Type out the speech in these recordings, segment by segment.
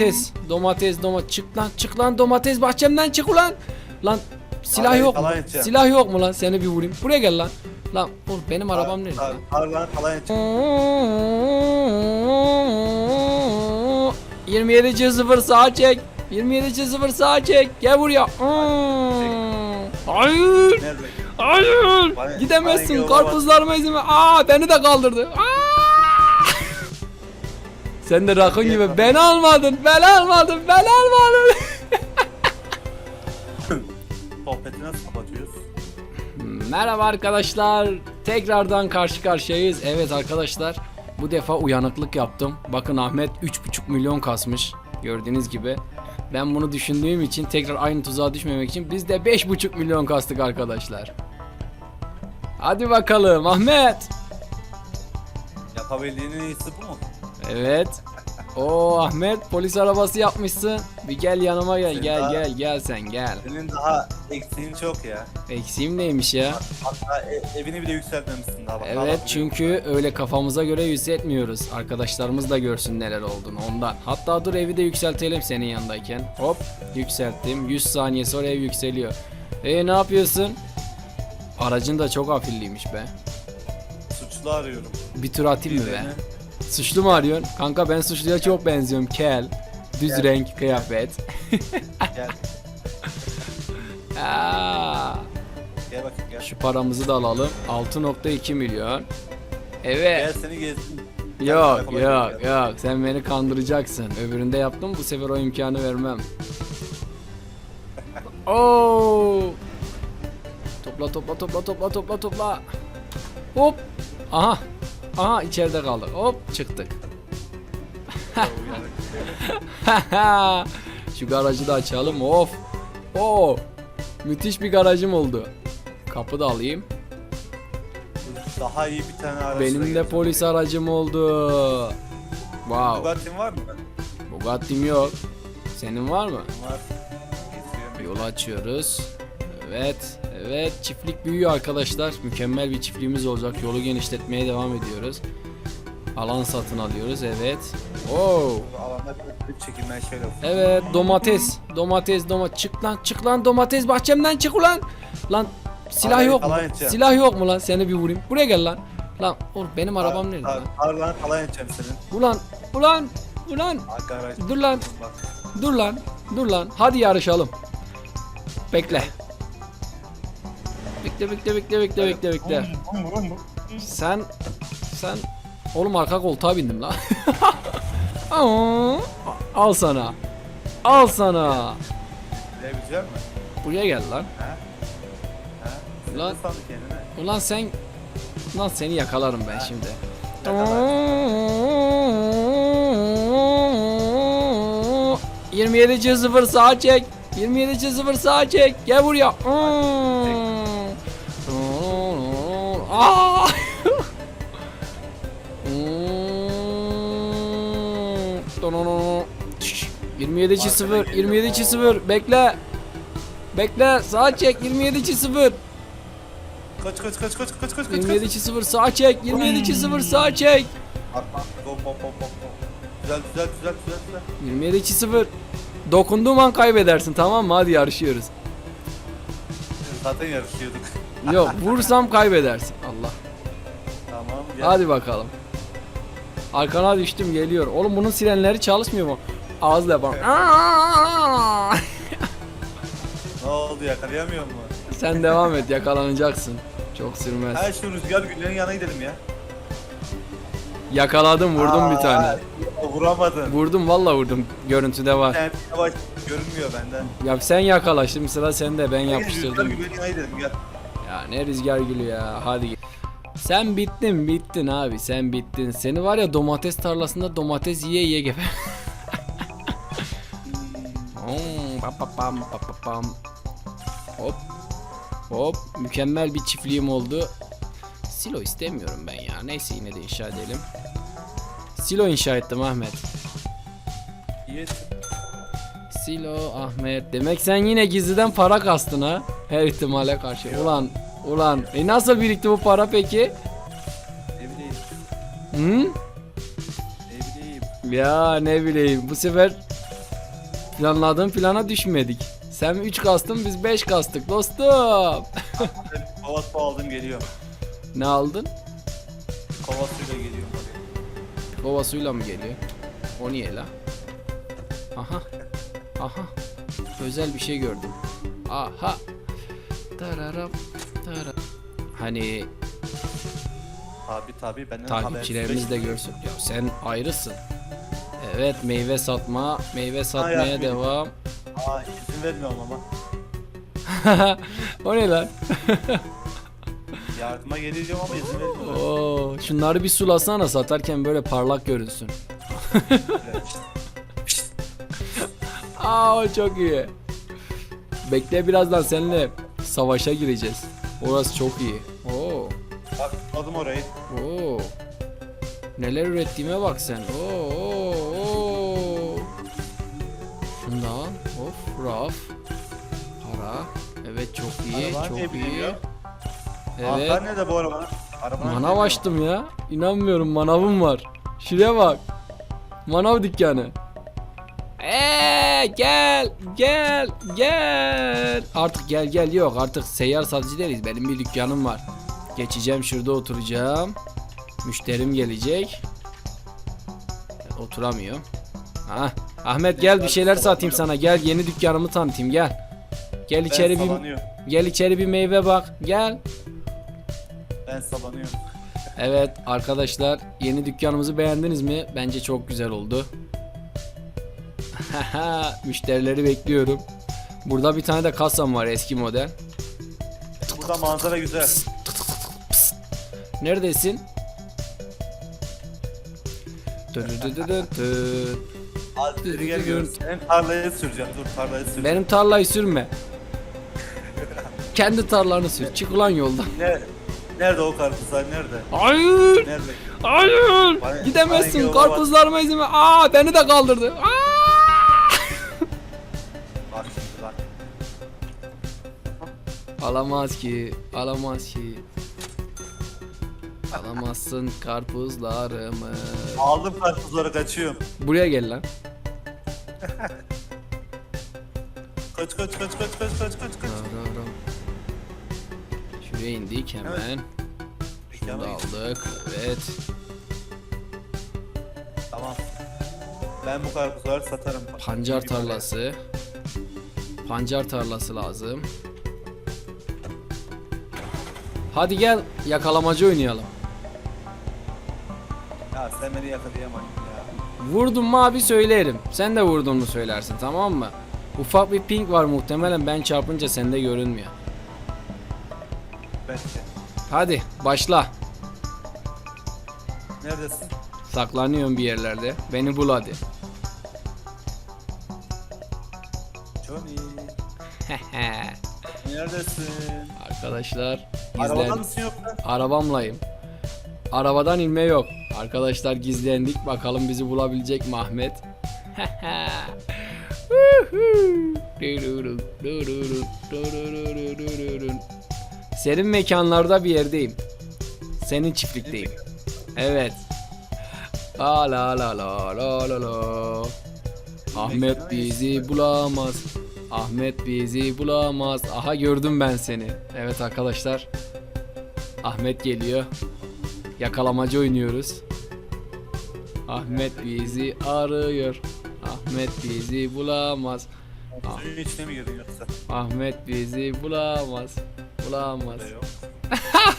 domates. Domates domates. Çık lan çık lan domates bahçemden çık ulan. Lan silah Abi, yok mu? falan edeceğim. Silah yok mu lan? Seni bir vurayım. Buraya gel lan. Lan oğlum benim arabam nerede? lan? Tarlanı falan edeceğim. 27 0 sağa çek. 27 0 sağa çek. Gel buraya. Hayır. Nerede? Hayır. Bana- Gidemezsin. bana Karpuzlarıma izin ver. Aa beni de kaldırdı. Aa! Sen de rakun gibi beni almadın. Beni almadın. Beni almadın. Sohbeti nasıl kapatıyoruz? Merhaba arkadaşlar. Tekrardan karşı karşıyayız. Evet arkadaşlar. Bu defa uyanıklık yaptım. Bakın Ahmet 3,5 milyon kasmış. Gördüğünüz gibi. Ben bunu düşündüğüm için tekrar aynı tuzağa düşmemek için biz de 5,5 milyon kastık arkadaşlar. Hadi bakalım Ahmet. Yapabildiğinin iyisi bu mu? Evet. O Ahmet polis arabası yapmışsın. Bir gel yanıma gel. Senin Gel daha- gel gel sen gel. Senin daha eksiğin çok ya. Eksiğim neymiş ya? Hatta e- evini bile yükseltmemişsin daha. bak. Evet Daha bak, çünkü öyle kafamıza göre yükseltmiyoruz. Arkadaşlarımız da görsün neler olduğunu ondan. Hatta dur evi de yükseltelim senin yanındayken. Hop yükselttim. 100 saniye sonra ev yükseliyor. E ne yapıyorsun? Aracın da çok afilliymiş be. Suçlu arıyorum. Bir tur atayım mı be? Birilerini. Suçlu mu arıyorsun? Kanka ben suçluya çok benziyorum. Kel. Düz Gel. renk kıyafet. Gel. Aa, Gel bakayım gel. şu paramızı da alalım. 6.2 milyon. Gel Evet. seni gezdim. Yok karakola yok yok sen beni kandıracaksın. Öbüründe yaptım bu sefer o imkanı vermem. Oo! Topla topla topla topla topla topla. Hop. Aha. Aha içeride kaldık. Hop çıktık. Şu garajı da açalım. Of. Oo. Müthiş bir garajım oldu. Kapı da alayım. Daha iyi bir tane araç. Benim de polis aracım oldu. Wow. Bugatti'm var mı? Bugatti'm yok. Senin var mı? Var. Yolu açıyoruz. Evet. Evet çiftlik büyüyor arkadaşlar. Mükemmel bir çiftliğimiz olacak. Yolu genişletmeye devam ediyoruz. Alan satın alıyoruz. Evet. Oo. Evet domates. Domates domates. Çık lan çık lan domates bahçemden çık ulan. Lan silah Abi, yok mu? Silah yok mu lan? Seni bir vurayım. Buraya gel lan. Lan oğlum benim arabam nerede lan? Tarlanı falan edeceğim senin. Ulan ulan ulan. Dur lan. Dur lan. Dur lan. Hadi yarışalım. Bekle. Bekle bekle bekle bekle bekle bekle. Sen sen oğlum arka koltuğa bindim lan. Aa, Al sana. Al sana. Bilebilecek mi? Buraya gel lan. Sandın kendine? Ulan sen Ulan seni yakalarım ben şimdi. Yakalar. 27 0 sağa çek. 27 0 sağa çek. Gel buraya. Aa! 27 0 27 0 bekle. Bekle sağa çek 27 0 Kaç kaç kaç kaç kaç kaç kaç. 27 0 sağa çek 27 0 sağa çek Atma. Güzel güzel güzel güzel. 27 0 Dokunduğum an kaybedersin tamam mı? Hadi yarışıyoruz. Zaten yarışıyorduk. Yok vursam kaybedersin. Allah. Tamam gel. Hadi bakalım. Arkana düştüm geliyor. Oğlum bunun sirenleri çalışmıyor mu? Ağızla yapalım. Ne oldu yakalayamıyor mu? Sen devam et yakalanacaksın. Çok sürmez. Her şu rüzgar güllerin yanına gidelim ya. Yakaladım vurdum bir Aa, tane. Vuramadın. Vurdum valla vurdum. Görüntüde var. Yani yavaş görünmüyor benden. Ya sen yakala şimdi sıra sende ben Rüzgar yapıştırdım. güllerin yanına gidelim gel. Ya ne rüzgar gülü ya hadi. Sen bittin bittin abi sen bittin. Seni var ya domates tarlasında domates yiye yiye geber. Hmm. Hop. Hop. Mükemmel bir çiftliğim oldu. Silo istemiyorum ben ya. Neyse yine de inşa edelim. Silo inşa ettim Ahmet. İyi. Silo Ahmet. Demek sen yine gizliden para kastın ha. Her ihtimale karşı. Ulan ulan. E nasıl birikti bu para peki? Ne bileyim. Hı? Ne bileyim. Ya ne bileyim. Bu sefer planladığım plana düşmedik. Sen 3 kastın biz 5 kastık dostum. Kova su aldım geliyor. ne aldın? Kova suyla geliyor. Kova suyla mı geliyor? O niye la? Aha. Aha. Özel bir şey gördüm. Aha. Tararam. Tara. Hani Tabi tabi benden takipçilerimiz de görsün. Ya sen ayrısın. Evet meyve satma, meyve satmaya yapmayayım. devam. Aa izin vermiyorum ama. o ne lan? Yardıma geliyorum ama izin vermiyorum. Oo, şunları bir sulasana satarken böyle parlak görünsün. Aa o çok iyi. Bekle birazdan seninle savaşa gireceğiz. Orası çok iyi. Oo. Bak aldım orayı. Oo. Neler ürettiğime bak sen. Oo. oo, oo. Şundan. Of. Raf. Para. Evet çok iyi. Araban niye çok iyi. bilmiyor? Evet. Anahtar nerede bu arabanın? Arabanın Manav açtım ya. İnanmıyorum manavım var. Şuraya bak. Manav dükkanı. Eee gel gel gel. Artık gel gel yok artık seyyar satıcı değiliz. Benim bir dükkanım var. Geçeceğim şurada oturacağım. Müşterim gelecek. Oturamıyor. Ha. Ahmet gel bir şeyler satayım sana. Gel yeni dükkanımı tanıtayım gel. Gel Ben içeri bir gel içeri bir meyve bak. Gel. Ben sallanıyorum. Evet arkadaşlar yeni dükkanımızı beğendiniz mi? Bence çok güzel oldu. Müşterileri bekliyorum. Burada bir tane de kasam var eski model. Burada manzara güzel. Neredesin? Senin tarlayı süreceğim. Dur tarlayı. Benim tarlayı sürme. Kendi tarlanı sür. Çık ulan yoldan. Nerede? Nerede o karpuzlar? Nerede? Hayır. Nerede? Hayır. Bana- Gidemezsin. bana Karpuzlarıma izin ver. Aa beni de kaldırdı. Aa! Alamaz ki, alamaz ki. Alamazsın karpuzlarımı. Aldım karpuzları kaçıyorum. Buraya gel lan. Kaç kaç kaç kaç kaç kaç kaç kaç. Rararam. Şuraya indik hemen. Şunu da aldık. Evet. Tamam. Ben bu karpuzları satarım. Pancar tarlası. Pancar tarlası lazım. Hadi gel yakalamacı oynayalım. Ya sen beni yakalayamadın ya. Vurdun mu abi söylerim. Sen de vurdun mu söylersin tamam mı? Ufak bir ping var muhtemelen ben çarpınca sende görünmüyor. Belki. Hadi başla. Neredesin? Saklanıyorum bir yerlerde. Beni bul hadi. Arkadaşlar Arabada gizlen mısın yoksa? arabamlayım. Arabadan inme yok. Arkadaşlar gizlendik. Bakalım bizi bulabilecek mi Ahmet? Senin mekanlarda bir yerdeyim. Senin çiftlikteyim. Evet. La la la la la la la. Ahmet bizi bulamaz. Ahmet bizi bulamaz. Aha gördüm ben seni. Evet arkadaşlar. Ahmet geliyor. Yakalamacı oynuyoruz. Ahmet bizi arıyor. Ahmet bizi bulamaz. Ah. Suyun içine mi girdin yoksa? Ahmet bizi bulamaz. Bulamaz. Yok.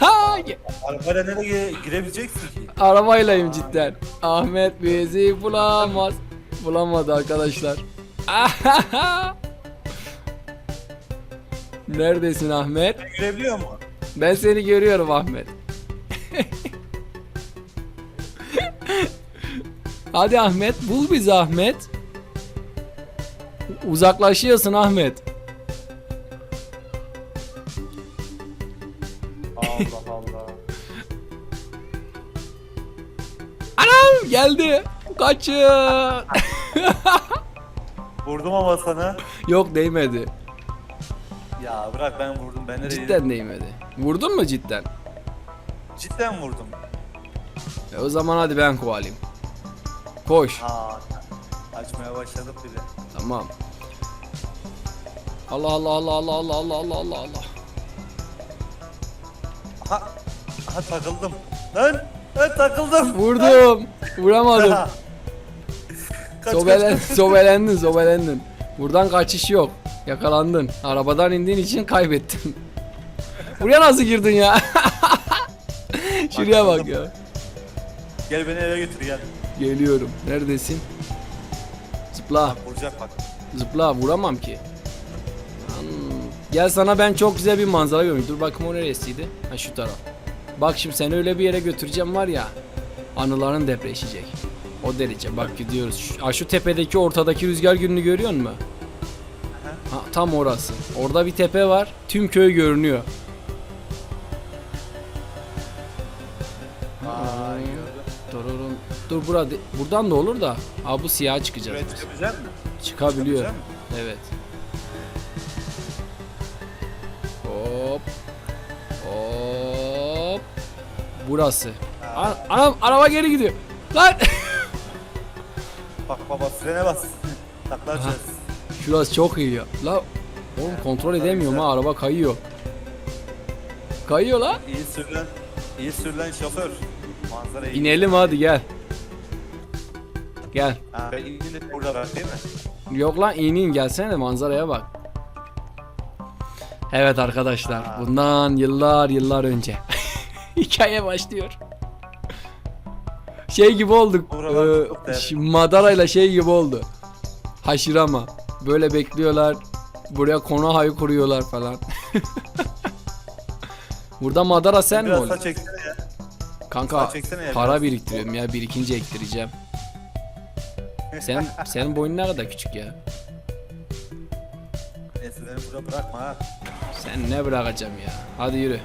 Arabayla nereye girebileceksin ki? Arabaylayım cidden. Ahmet bizi bulamaz. Bulamadı arkadaşlar. Neredesin Ahmet? Sen girebiliyor mu? Ben seni görüyorum Ahmet. Hadi Ahmet bul bizi Ahmet. Uzaklaşıyorsun Ahmet. Allah Allah. Anam geldi. Kaçın. Vurdum ama sana. Yok değmedi. Ya bırak ben vurdum. Ben nereye? Cidden değmedi. Vurdun mu cidden? Cidden vurdum. E o zaman hadi ben kovalayayım. Koş. Ha. Açmaya başladık bile. Tamam. Allah Allah Allah Allah Allah Allah Allah Allah Allah. Aha. Aha takıldım. Lan. Lan takıldım. Vurdum. Vuramadım. Kaç, kaç, Sobelen, kaç. sobelendin, sobelendin. Buradan kaçış yok. Yakalandın. Arabadan indiğin için kaybettin. Buraya nasıl girdin ya? Şuraya bak ya. Gel beni eve götür gel. Geliyorum. Neredesin? Zıpla. Vuracak bak. Zıpla. Vuramam ki. Hmm. Gel sana ben çok güzel bir manzara göreyim. Dur bakayım o neresiydi? Ha şu taraf. Bak şimdi seni öyle bir yere götüreceğim var ya. Anıların depreşecek. O derece. Bak gidiyoruz. Ha, şu tepedeki ortadaki rüzgar gülünü görüyor musun? Ha, tam orası. Orada bir tepe var. Tüm köy görünüyor. Aa. Dururun. Dur burada buradan da olur da. Ha bu siyah çıkacak. Buraya çıkabilecek misin? Çıkabiliyor. Çıkabilecek? Evet. Hop. Hop. Burası. An- Anam araba geri gidiyor. Lan. Bak baba frene bas. Takla açacağız. Şurası çok iyi ya. La oğlum kontrol edemiyorum ha araba kayıyor. Kayıyor la. İyi sürülen, iyi sürülen şoför. Manzara iyi. İnelim hadi gel. Gel. Ha, ben burada bak değil mi? Yok lan inin gelsene de manzaraya bak. Evet arkadaşlar bundan yıllar yıllar önce hikaye başlıyor. Şey gibi olduk. Buralar değerli. ş- Madarayla şey gibi oldu. Haşirama. Böyle bekliyorlar. Buraya konahayı kuruyorlar falan. Burada Madara sen mi Biraz oldun? saç çeksene ya. Kanka saç çeksene ya para biriktiriyorum ya birikince ektireceğim. Sen senin boyun ne kadar küçük ya? Neyse beni burada bırakma ha. Sen ne bırakacağım ya? Hadi yürü.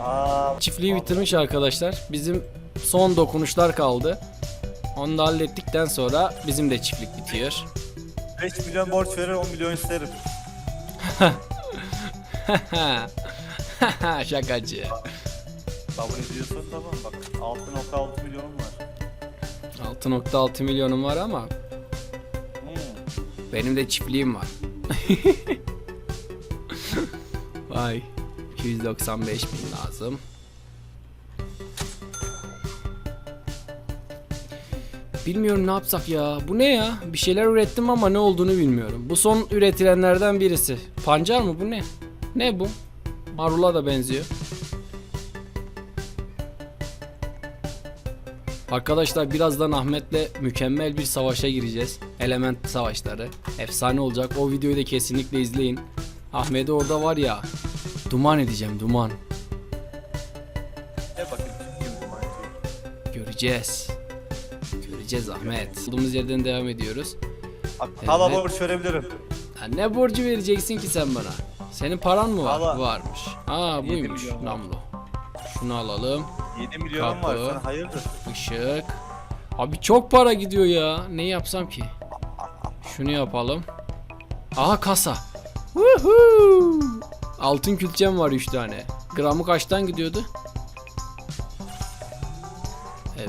Aa, Çiftliği bitirmiş arkadaşlar. Bizim son dokunuşlar kaldı. Onu da hallettikten sonra bizim de çiftlik bitiyor. 5 milyon borç verir 10 milyon isterim. Şakacı. Kabul ediyorsan tamam bak 6.6 milyonum var. 6.6 milyonum var ama Hmm. benim de çiftliğim var. Vay. 295 bin lazım. Bilmiyorum ne yapsak ya. Bu ne ya? Bir şeyler ürettim ama ne olduğunu bilmiyorum. Bu son üretilenlerden birisi. Pancar mı bu ne? Ne bu? Marula da benziyor. Arkadaşlar birazdan Ahmet'le mükemmel bir savaşa gireceğiz. Element savaşları. Efsane olacak. O videoyu da kesinlikle izleyin. Ahmet'i orada var ya. Duman edeceğim duman. Mantığı? Göreceğiz. Göreceğiz Ahmet. Olduğumuz yerden devam ediyoruz. Bak hala Evet. borç verebilirim. Ya ne borcu vereceksin ki sen bana? Senin paran mı var? Valla. Varmış. Aa Yedi buymuş milyon var. namlu. Şunu alalım. 7 milyonum var Kapı. hayırdır? Işık. Abi çok para gidiyor ya. Ne yapsam ki? Şunu yapalım. Aha kasa. Woohoo! Altın külçem var 3 tane. Gramı kaçtan gidiyordu?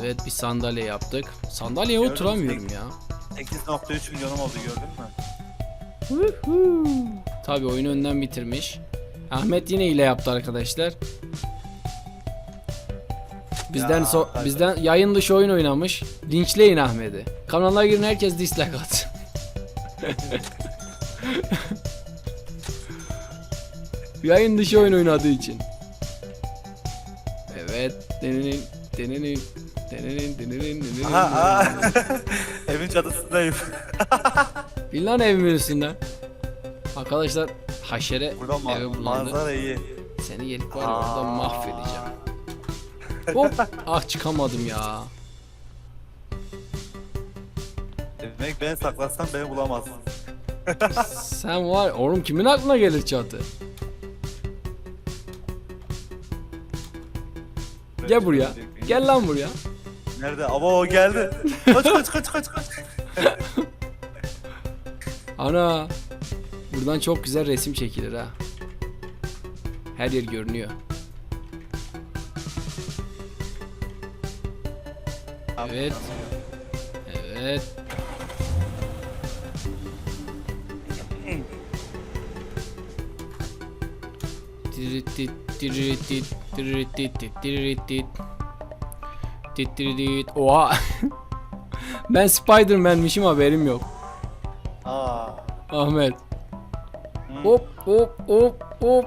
Evet bir sandalye yaptık. Sandalyeye Gördün mü? oturamıyorum ya. 8.3 milyonum oldu gördün mü? Tabi oyunu önden bitirmiş. Ahmet yine hile yaptı arkadaşlar. Bizden Ya, so hadi. bizden yayın dışı oyun oynamış. Linçleyin Ahmet'i. Kanala girin herkes dislike atsın. yayın dışı oyun oynadığı için. Evet. Deninin deninin. Aha aha. Evin çatısındayım. Bin lan evimin üstünden. Arkadaşlar haşere Burada ma- evi bulandı. manzara iyi. Seni gelip var ya orada Aa. mahvedeceğim. Hop. Ah çıkamadım ya. Demek ben saklasam beni bulamazsın. Sen var oğlum kimin aklına gelir çatı? Gel buraya. Gel lan buraya. Nerede? Ama o geldi. Kaç kaç kaç kaç kaç. Ana. Buradan çok güzel resim çekilir ha. Her yer görünüyor. Evet. Evet. Tiritit, tiritit, tiritit, tiritit. Titiritit. Oha. ben Spider-Man'mişim haberim yok. Aa. Ahmet. Hı. Hop hop hop hop.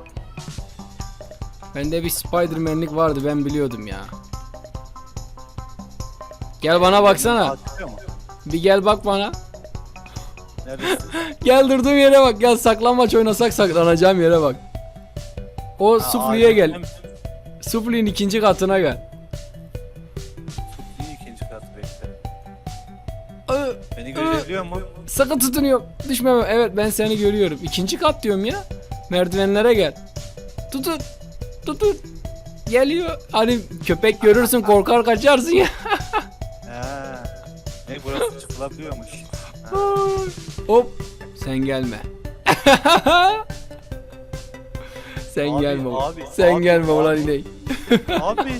Bende bir Spider-Man'lik vardı ben biliyordum ya. Gel bana baksana. Bir gel bak bana. Neredesin? Gel durduğum yere bak. Gel saklanmaç oynasak saklanacağım yere bak. O Aa, sufliye gel. Sufli'nin ikinci katına gel. Beni görebiliyor mu? Sakın tutunuyor. Düşme. Evet ben seni görüyorum. İkinci kat diyorum ya. Merdivenlere gel. Tutun. Tutun. Geliyor. Hani köpek görürsün korkar kaçarsın ya. Ha. Ne burası çıkılabiliyormuş. Hop. Sen gelme. Sen Abi, gelme. abi, Sen abi, gelme ulan abi. inek. Abi.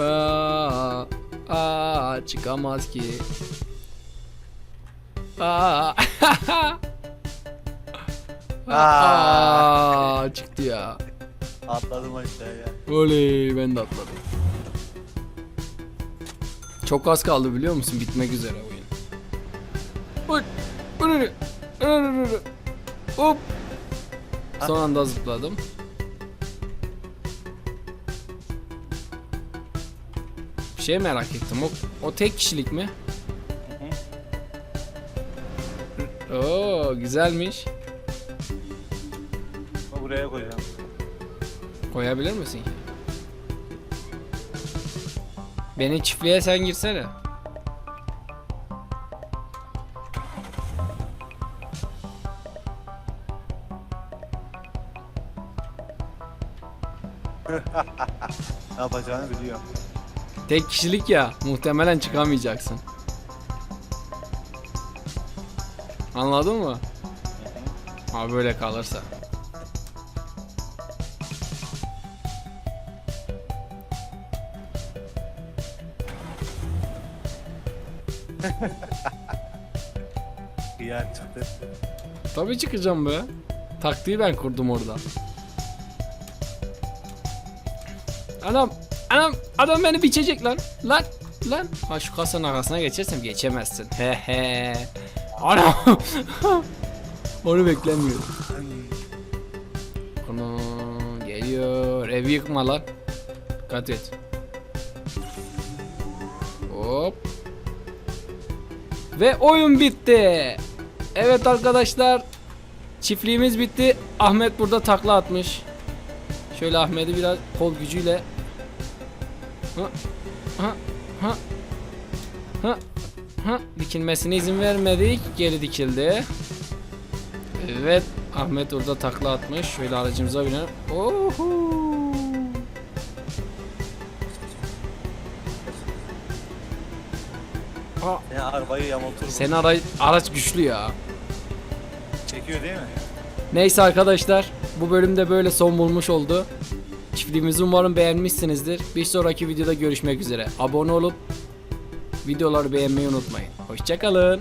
Aa, aa, çıkamaz ki. Aa. aa, çıktı ya. Atladım aşağıya. Oley ben de atladım. Çok az kaldı biliyor musun? Bitmek üzere oyun. Önünü, Hop. Son anda zıpladım. Bir şey merak ettim. O, o tek kişilik mi? Oo güzelmiş. Buraya koyacağım. Koyabilir misin? Beni çiftliğe sen girsene. Ne yapacağını biliyorum. Tek kişilik ya muhtemelen çıkamayacaksın. Anladın mı? Ha böyle kalırsa. Kıyar çıktı. Tabii çıkacağım be. Taktiği ben kurdum orada. Anam, anam, adam beni biçecek lan. Lan, lan. Ha şu kasanın arkasına geçersem geçemezsin. He he. Anam. Onu beklemiyorum. Onu geliyor. Evi yıkma lan. Dikkat et. Hop. Ve oyun bitti. Evet arkadaşlar. Çiftliğimiz bitti. Ahmet burada takla atmış. Şöyle Ahmet'i biraz kol gücüyle ha ha ha ha dikilmesine izin vermedik. Geri dikildi. Evet Ahmet orada takla atmış. Şöyle aracımıza binelim. Oho. Aa, Ya arabayı yamultur. senin ara araç güçlü ya. Çekiyor değil mi? Neyse arkadaşlar bu bölümde böyle son bulmuş oldu. Çiftliğimizi umarım beğenmişsinizdir. Bir sonraki videoda görüşmek üzere. Abone olup videoları beğenmeyi unutmayın. Hoşçakalın.